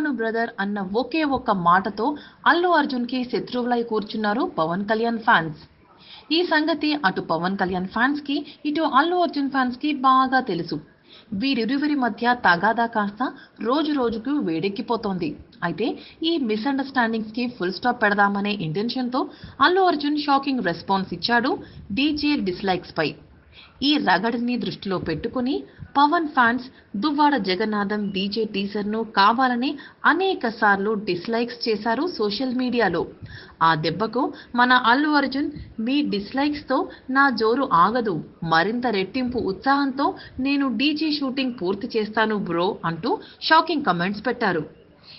అభిమాను brother అన్న ఒకే ఒక్క మాటతో అల్లు అర్జున్కి శత్రువులై కూర్చున్నారు పవన్ కళ్యాణ్ ఫ్యాన్స్. ఈ సంగతి అటు పవన్ కళ్యాణ్ ఫ్యాన్స్కి ఇటు అల్లు అర్జున్ ఫ్యాన్స్కి బాగా తెలుసు. వీరిరువురి మధ్య తగాదా కాస్త రోజు రోజుకు వేడెక్కిపోతోంది. అయితే ఈ మిస్అండర్స్టాండింగ్స్కి ఫుల్ స్టాప్ పెడదామనే ఇంటెన్షన్తో అల్లు అర్జున్ షాకింగ్ రెస్పాన్స్ ఇచ్చాడు డీజే డిస్లైక్స్ పై ఈ రగడిని దృష్టిలో పెట్టుకుని పవన్ ఫ్యాన్స్ దువ్వాడ జగన్నాథం డీజే టీజర్ను కావాలని అనేక సార్లు డిస్లైక్స్ చేశారు సోషల్ మీడియాలో. ఆ దెబ్బకు మన అల్లు అర్జున్ మీ డిస్లైక్స్తో నా జోరు ఆగదు. మరింత రెట్టింపు ఉత్సాహంతో నేను డీజే షూటింగ్ పూర్తి చేస్తాను బ్రో అంటూ షాకింగ్ కమెంట్స్ పెట్టారు.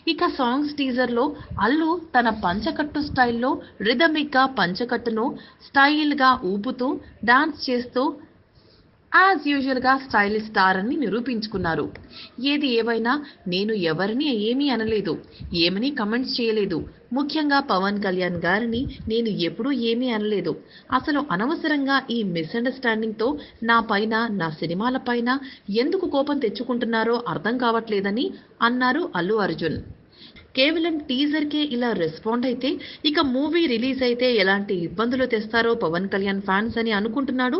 ఇక సాంగ్స్ టీజర్లో అల్లు తన పంచకట్టు స్టైల్లో రిథమిక్గా పంచకట్టును స్టైల్గా ఊపుతూ డాన్స్ చేస్తూ యాజ్ యూజువల్గా స్టైలిష్ స్టార్ అని నిరూపించుకున్నారు. ఏది ఏవైనా నేను ఎవరిని ఏమీ అనలేదు ఏమని కమెంట్స్ చేయలేదు. ముఖ్యంగా పవన్ కళ్యాణ్ గారిని నేను ఎప్పుడూ ఏమీ అనలేదు. అసలు అనవసరంగా ఈ మిస్అండర్స్టాండింగ్తో నా పైన నా సినిమాల పైన ఎందుకు కోపం తెచ్చుకుంటున్నారో అర్థం కావట్లేదని అన్నారు అల్లు అర్జున్. కేవలం టీజర్కే ఇలా రెస్పాండ్ అయితే ఇక మూవీ రిలీజ్ అయితే ఎలాంటి ఇబ్బందులు తెస్తారో పవన్ కళ్యాణ్ ఫ్యాన్స్ అని అనుకుంటున్నాడు?